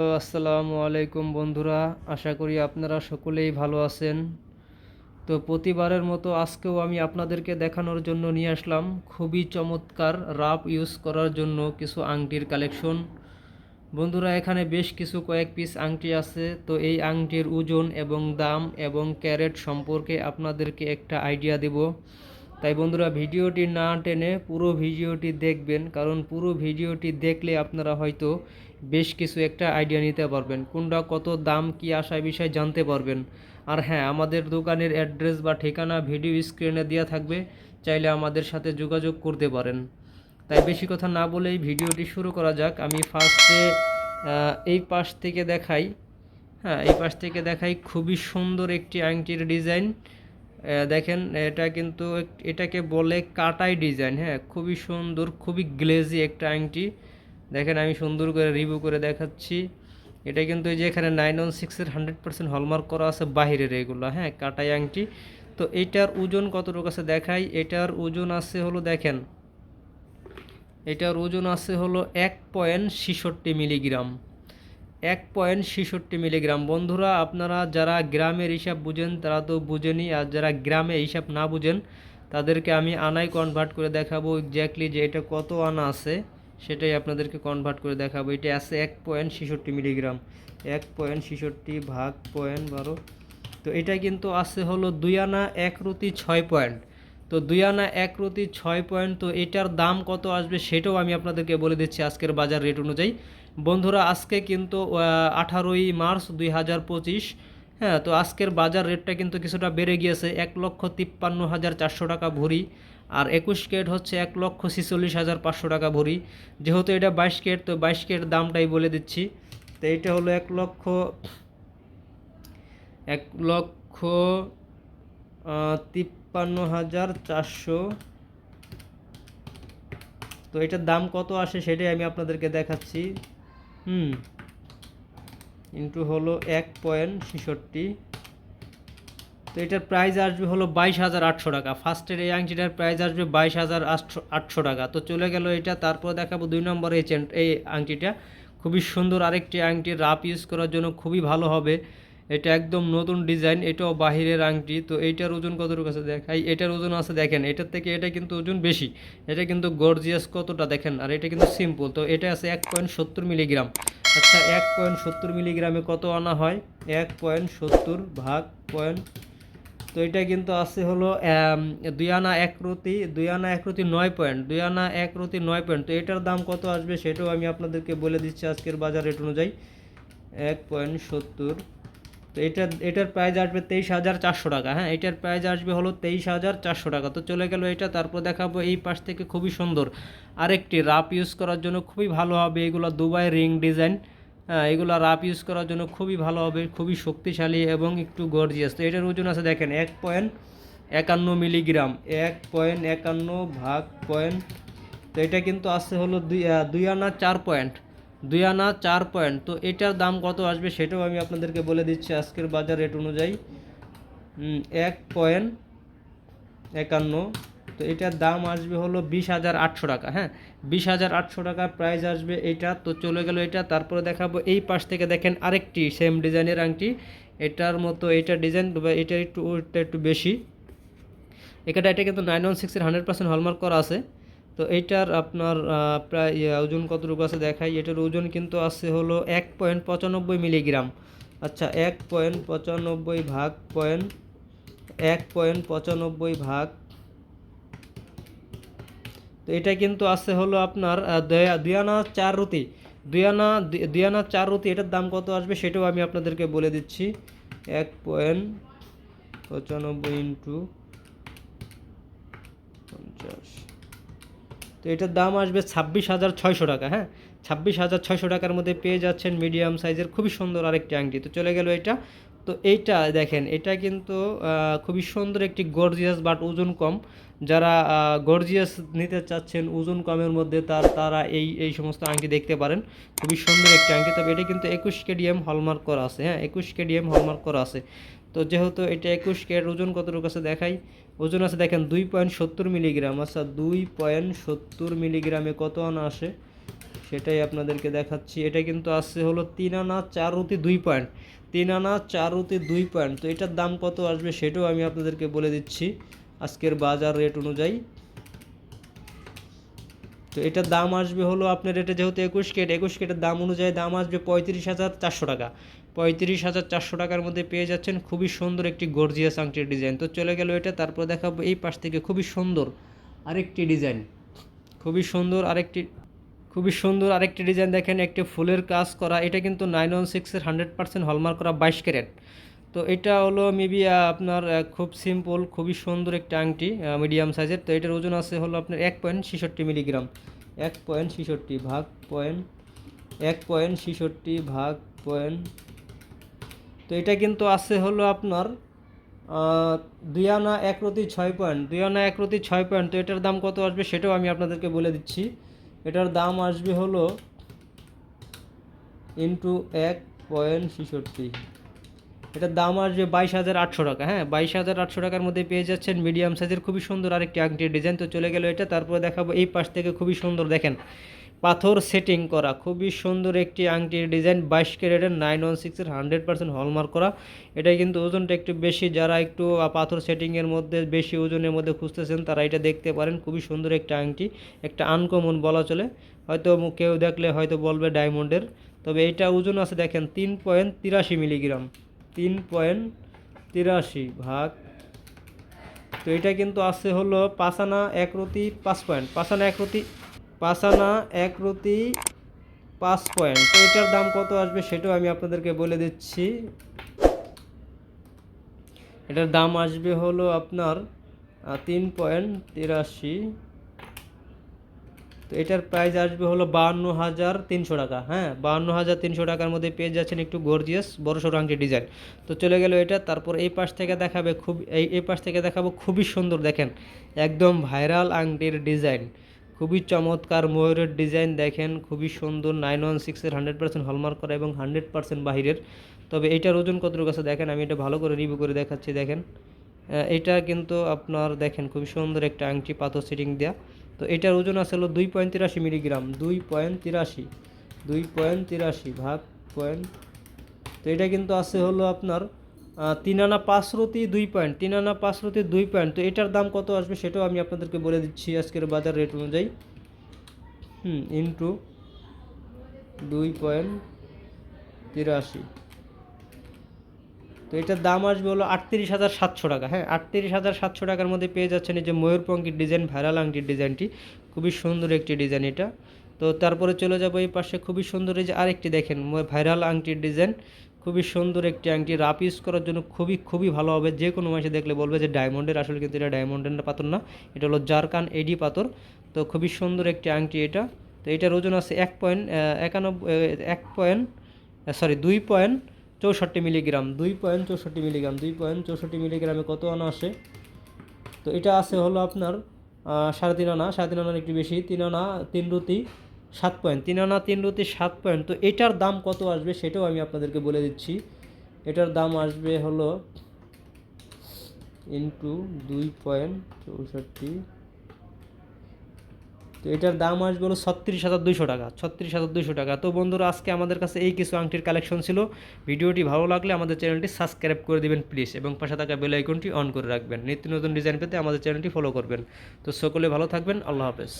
আসসালামু আলাইকুম বন্ধুরা, আশা করি আপনারা সকলেই ভালো আছেন। তো প্রতিবারের মতো আজকেও আমি আপনাদেরকে দেখানোর জন্য নিয়ে আসলাম খুবই চমৎকার রাপ ইউজ করার জন্য কিছু আংটির কালেকশন বন্ধুরা, এখানে বেশ কিছু কয়েক পিস আংটি আছে। তো এই আংটির ওজন এবং দাম এবং ক্যারেট সম্পর্কে আপনাদেরকে একটা আইডিয়া দেব। তাই বন্ধুরা, ভিডিওটি না টেনে পুরো ভিডিওটি দেখবেন, কারণ পুরো ভিডিওটি দেখলে আপনারা হয়তো বেশ কিছু একটা আইডিয়া নিতে পারবেন। কোনটা কত দাম, কি আশা বিষয় জানতে পারবেন। আর হ্যাঁ আমাদের দোকানের অ্যাড্রেস বা ঠিকানা ভিডিও স্ক্রিনে দেওয়া থাকবে, চাইলে আমাদের সাথে যোগাযোগ করতে পারেন। তাই বেশি কথা না বলেই ভিডিওটি শুরু করা যাক। আমি ফার্স্টে এই পাশ থেকে দেখাই। হ্যাঁ এই পাশ থেকে দেখাই খুবই সুন্দর একটি আংটির ডিজাইন দেখেন, এটা কিন্তু এটাকে বলে কাটাই ডিজাইন হ্যাঁ খুবই সুন্দর, খুবই গ্লেজি একটা আংটি। দেখেন আমি সুন্দর করে রিভিউ করে দেখাচ্ছি। এটা কিন্তু এই যে এখানে নাইন ওয়ান সিক্সের হান্ড্রেড পার্সেন্ট হলমার্ক করা আছে বাহিরের এগুলো হ্যাঁ কাটাই আংটি। তো এটার ওজন কতটুকু আছে দেখাই। এটার ওজন আছে হলো দেখেন, এটার ওজন আছে হলো এক পয়েন্ট ছিষট্টি মিলিগ্রাম। এক পয়েন্ট ছিষট্টি মিলিগ্রাম। বন্ধুরা, আপনারা যারা গ্রামের হিসাব বুঝেন, তারা তো বুঝেনি, আর যারা গ্রামে হিসাব না বুঝেন, তাদেরকে আমি আনায় কনভার্ট করে দেখাবো এক্স্যাক্টলি যে এটা কত আনা আছে। সেটাই আপনাদেরকে কনভার্ট করে দেখাবো। এটা আছে এক পয়েন্ট ছিষট্টি মিলিগ্রাম এক পয়েন্ট ছিষট্টি ভাগ পয়েন্ট বারো। তো এটা কিন্তু আছে হলো দুই আনা এক রুতি ছয় পয়েন্ট তো দুই আনা এক রুতি ছয় পয়েন্ট তো এটার দাম কত আসবে সেটাও আমি আপনাদেরকে বলে দিচ্ছি আজকের বাজার রেট অনুযায়ী। বন্ধুরা, আজকে কিন্তু আঠারোই মার্চ দুই হাজার পঁচিশ। হ্যাঁ তো আজকের বাজার রেটটা কিন্তু কিছুটা বেড়ে গিয়েছে। এক লক্ষ তিপ্পান্ন হাজার চারশো টাকা ভরি। আর একুশ কেট হচ্ছে এক লক্ষ ছিচল্লিশ হাজার পাঁচশো টাকা ভরি। যেহেতু এটা বাইশ কেট তো বাইশ কেট দামটাই বলে দিচ্ছি। তো এটা হলো এক লক্ষ এক লক্ষ তিপ্পান্ন হাজার চারশো। তো এটার দাম কত আসে সেটাই আমি আপনাদেরকে দেখাচ্ছি। হুম, ইন্টু হলো এক পয়েন্ট ছেষট্টি। তো এটার প্রাইস আসবে হলো বাইশ হাজার আটশো টাকা। ফার্স্টের এই আংটিটার প্রাইস আসবে বাইশ হাজার আটশো আটশো টাকা। তো চলে গেল এটা, তারপর দেখাবো দুই নম্বর এই চেন এই আংটিটা। খুবই সুন্দর আরেকটি আংটি রাপ ইউজ করার জন্য খুবই ভালো হবে। এটা একদম নতুন ডিজাইন এটাও বাহিরের আংটি। তো এইটার ওজন কতটুকু আছে দেখাই? এটার ওজন আছে দেখেন, এটার থেকে এটা কিন্তু ওজন বেশি। এটা কিন্তু গর্জিয়াস কতটা দেখেন, আর এটা কিন্তু সিম্পল তো এটা আছে এক পয়েন্ট সত্তর মিলিগ্রাম। আচ্ছা এক পয়েন্ট সত্তর মিলিগ্রামে কত আনা হয়? এক পয়েন্ট সত্তর ভাগ পয়েন্ট তো এটা কিন্তু আছে হলো দুই আনা এক রতি, দুই আনা এক রতি নয় পয়েন্ট দুই আনা এক রতি নয় পয়েন্ট তো এটার দাম কত আসবে সেটাও আমি আপনাদেরকে বলে দিচ্ছি আজকের বাজার রেট অনুযায়ী। এক পয়েন্ট সত্তর। তো এটা, এটার প্রাইস আসবে তেইশ হাজার চারশো টাকা হ্যাঁ? এটার প্রাইস আসবে হলো তেইশ হাজার চারশো টাকা। তো চলে গেল এটা, তারপর দেখাবো এই পাশ থেকে খুবই সুন্দর। আরেকটি রাপ ইউজ করার জন্য খুবই ভালো হবে এগুলো দুবাই রিং ডিজাইন। এগুলো রাপ ইউজ করার জন্য খুবই ভালো হবে, খুবই শক্তিশালী এবং একটু গর্জিয়াস তো এটার ওজন আছে দেখেন, এক পয়েন্ট একান্ন মিলিগ্রাম এক পয়েন্ট একান্ন ভাগ পয়েন্ট তো এটা কিন্তু আসছে হলো দুই দুই আনা চার পয়েন্ট দুই আনা চার পয়েন্ট তো এটার দাম কত আসবে সেটাও আমি আপনাদেরকে বলে দিচ্ছি আজকের বাজার রেট অনুযায়ী। এক পয়েন্ট একান্ন তো এটার দাম আসবে হলো বিশ হাজার আটশো টাকা হ্যাঁ? বিশ হাজার আটশো টাকা প্রাইস আসবে এইটা তো চলে গেল এটা, তারপরে দেখাবো এই পাশ থেকে দেখেন আরেকটি সেম ডিজাইনের আংটি, এটার মতো এটা ডিজাইন এটা একটু, ওটা একটু বেশি। এখানে এটা কিন্তু নাইন ওয়ান সিক্সের হান্ড্রেড পার্সেন্ট হলমার্ক করা আছে, তো এইটার আপনার প্রায় ওজন কতটুকু আছে দেখাই, এটার ওজন কিন্তু আছে হলো এক পয়েন্ট পঁচানব্বই মিলিগ্রাম। আচ্ছা এক পয়েন্ট পঁচানব্বই ভাগ পয়েন্ট, এক পয়েন্ট পঁচানব্বই ভাগ তো এটা কিন্তু আছে হলো আপনার দুই আনা চার রুটি। দুই আনা দুই- আনা চার রুটি, এটার দাম কত আসবে সেটাও আমি আপনাদেরকে বলে দিচ্ছি। এক পয়েন্ট পঁচানব্বই ইন্টু পঞ্চাশ। তো এটার দাম আসবে ছাব্বিশ হাজার ছয়শো টাকা হ্যাঁ? ছাব্বিশ হাজার ছয়শো টাকার মধ্যে পেয়ে যাচ্ছেন মিডিয়াম সাইজের খুবই সুন্দর আরেকটি আংটি। তো চলে গেল এটা। তো এইটা দেখেন, এটা কিন্তু খুবই সুন্দর একটি গর্জিয়াস বাট ওজন কম। যারা গর্জিয়াস নিতে চাচ্ছেন, ওজন কমের মধ্যে তার, তারা এই এই সমস্ত আংটি দেখতে পারেন। খুবই সুন্দর একটি আংটি। তবে এটা কিন্তু একুশ কেডিএম হলমার্ক করা আছে হ্যাঁ একুশ কেডিএম হলমার্ক করা আছে। তো যেহেতু এটা একুশ কের ওজন কতটুকু আছে দেখাই। ওজন আছে দেখেন দুই পয়েন্ট সত্তর মিলিগ্রাম আচ্ছা দুই পয়েন্ট সত্তর মিলিগ্রামে কত আনা আসে সেটাই আপনাদেরকে দেখাচ্ছি। এটা কিন্তু আসছে হলো তিন আনা, চার রুতি দুই পয়েন্ট। তিন আনা, চার রুতি দুই পয়েন্ট। তো এটার দাম কত আসবে সেটাও আমি আপনাদেরকে বলে দিচ্ছি আজকের বাজার রেট অনুযায়ী। তো এটার দাম আসবে হলো আপনার এটা যেহেতু একুশ কেট, একুশ কেটের দাম অনুযায়ী দাম আসবে পঁয়ত্রিশ হাজার চারশো টাকা। পঁয়ত্রিশ হাজার চারশো টাকার মধ্যে পেয়ে যাচ্ছেন খুবই সুন্দর একটি গর্জিয়াস আংটির ডিজাইন। তো চলে গেল এটা, তারপর দেখাবো এই পাশ থেকে খুবই সুন্দর আরেকটি ডিজাইন। খুবই সুন্দর আরেকটি খুবই সুন্দর আরেকটি ডিজাইন দেখেন, একটি ফুলের কাজ করা। এটা কিন্তু নাইন ওয়ান সিক্সের হান্ড্রেড পার্সেন্ট হলমার্ক করা বাইশ ক্যারেট। তো এটা হলো মেবি আপনার খুব সিম্পল খুবই সুন্দর একটা আংটি মিডিয়াম সাইজের তো এটার ওজন আছে হলো আপনার এক পয়েন্ট ছেষট্টি মিলিগ্রাম এক পয়েন্ট ছেষট্টি ভাগ পয়েন্ট এক পয়েন্ট ছেষট্টি ভাগ পয়েন্ট তো এটা কিন্তু আছে হলো আপনার দুই আনা এক রতি ছয় পয়েন্ট দুই আনা এক রতি ছয় পয়েন্ট তো এটার দাম কত আসবে সেটাও আমি আপনাদেরকে বলে দিচ্ছি। এটার দাম আসবে হলো ইন্টু এক পয়েন্ট ছেষট্টি। এটার দাম আসবে বাইশ হাজার আটশো টাকা হ্যাঁ বাইশ হাজার আটশো টাকার মধ্যে পেয়ে যাচ্ছেন মিডিয়াম সাইজের খুবই সুন্দর আরেকটি আংটির ডিজাইন তো চলে গেল এটা, তারপরে দেখাবো এই পাশ থেকে খুবই সুন্দর, দেখেন। পাথর সেটিং করা। খুবই সুন্দর একটি আংটির ডিজাইন, বাইশ ক্যারেটের নাইন ওয়ান সিক্সের হান্ড্রেড পার্সেন্ট হলমার্ক করা। এটা কিন্তু ওজনটা একটু বেশি, যারা একটু পাথর সেটিংয়ের মধ্যে বেশি ওজনের মধ্যে খুঁজতেছেন, তারা এটা দেখতে পারেন। খুবই সুন্দর একটা আংটি, একটা আনকমন বলা চলে। হয়তো কেউ দেখলে হয়তো বলবে ডায়মন্ডের। তবে এটা ওজন আছে দেখেন তিন পয়েন্ট তিরাশি মিলিগ্রাম। তিন পয়েন্ট তিরাশি ভাগ। তো এটা কিন্তু আছে হলো পাসানা এক রতি পাঁচ পয়েন্ট পাসানা এক পাসানা এক রতি, পাঁচ পয়েন্ট। তো এটার দাম কত আসবে সেটাও আমি আপনাদেরকে বলে দিচ্ছি। এটার দাম আসবে হলো আপনার তিন পয়েন্ট তিরাশি। তো এটার প্রাইস আসবে হলো বাহান্ন হাজার তিনশো টাকা। হ্যাঁ বাহান্ন হাজার তিনশো টাকার মধ্যে পেয়ে যাচ্ছেন একটু গর্জিয়াস বড় সড়ো আংটি ডিজাইন তো চলে গেল এটা, তারপর এই পাশ থেকে দেখাবে খুব, এই এই পাশ থেকে দেখাবো খুবই সুন্দর, দেখেন, একদম ভাইরাল আংটির ডিজাইন খুবই চমৎকার ময়ূরের ডিজাইন দেখেন, খুবই সুন্দর নাইন ওয়ান সিক্সের হান্ড্রেড পার্সেন্ট হলমার্ক করা এবং হান্ড্রেড পার্সেন্ট বাহিরের। তবে এইটার ওজন কতটুকু আছে দেখেন, আমি এটা ভালো করে রিভিউ করে দেখাচ্ছি, দেখেন। এটা কিন্তু আপনার দেখেন, খুবই সুন্দর একটা আংটি পাথর সিটিং দেওয়া তো এটার ওজন আছে হলো দুই পয়েন্ট তিরাশি মিলিগ্রাম দুই পয়েন্ট তিরাশি, দুই পয়েন্ট তিরাশি ভাগ পয়েন্ট তো এটা কিন্তু আছে হলো আপনার তিন আনা পাঁচ দুই পয়েন্ট তিন আনা পাঁচ দুই পয়েন্ট তো এটার দাম কত আসবে সেটাও আমি আপনাদেরকে বলে দিচ্ছি আজকের বাজার রেট অনুযায়ী। হুম ইন্টু দুই পয়েন্ট তিরাশি। তো এটার দাম আসবে হলো আটত্রিশ হাজার সাতশো টাকা। হ্যাঁ আটত্রিশ হাজার সাতশো টাকার মধ্যে পেয়ে যাচ্ছেন এই যে ময়ূরপঙ্খির ডিজাইন, ভাইরাল আংটির ডিজাইনটি। খুবই সুন্দর একটি ডিজাইন এটা। তো তারপরে চলে যাব এই পাশে, খুবই সুন্দর এই যে আরেকটি দেখেন ভাইরাল আংটির ডিজাইন। খুবই সুন্দর একটি আংটি। রাপ ইউজ করার জন্য খুবই খুবই ভালো হবে। যে কোনো মাসে দেখলে বলবে যে ডায়মন্ডের আসলে কিন্তু এটা ডায়মন্ডের পাথর না। এটা হলো জারকান এডি পাথর। তো খুবই সুন্দর একটি আংটি এটা। তো এটার ওজন আছে এক পয়েন্ট একানব্বই এক পয়েন্ট সরি দুই পয়েন্ট চৌষট্টি মিলিগ্রাম দুই পয়েন্ট চৌষট্টি মিলিগ্রাম দুই পয়েন্ট চৌষট্টি মিলিগ্রামে কত আনা আসে তো এটা আছে হলো আপনার সাড়ে তিন আনা। সাড়ে তিন আনার একটু বেশি। তিন আনা, তিন রুতি সাত পয়েন্ট, তিন আনা তিন রুতি সাত পয়েন্ট। তো এটার দাম কত আসবে সেটাও আমি আপনাদেরকে বলে দিচ্ছি। এটার দাম আসবে হলো ইন্টু দুই পয়েন্ট চৌষট্টি। তো এটার দাম আসবে হলো ছত্রিশ হাজার দুশো টাকা, ছত্রিশ হাজার দুশো টাকা। তো বন্ধুরা, আজকে আমাদের কাছে এই কিছু আংটির কালেকশন ছিল। ভিডিওটি ভালো লাগলে আমাদের চ্যানেলটি সাবস্ক্রাইব করে দিবেন, প্লিজ। এবং পাশে থাকা বেল আইকনটি অন করে রাখবেন। নিত্য নতুন ডিজাইন পেতে আমাদের চ্যানেলটি ফলো করবেন। তো সকলে ভালো থাকবেন। আল্লাহ হাফেজ।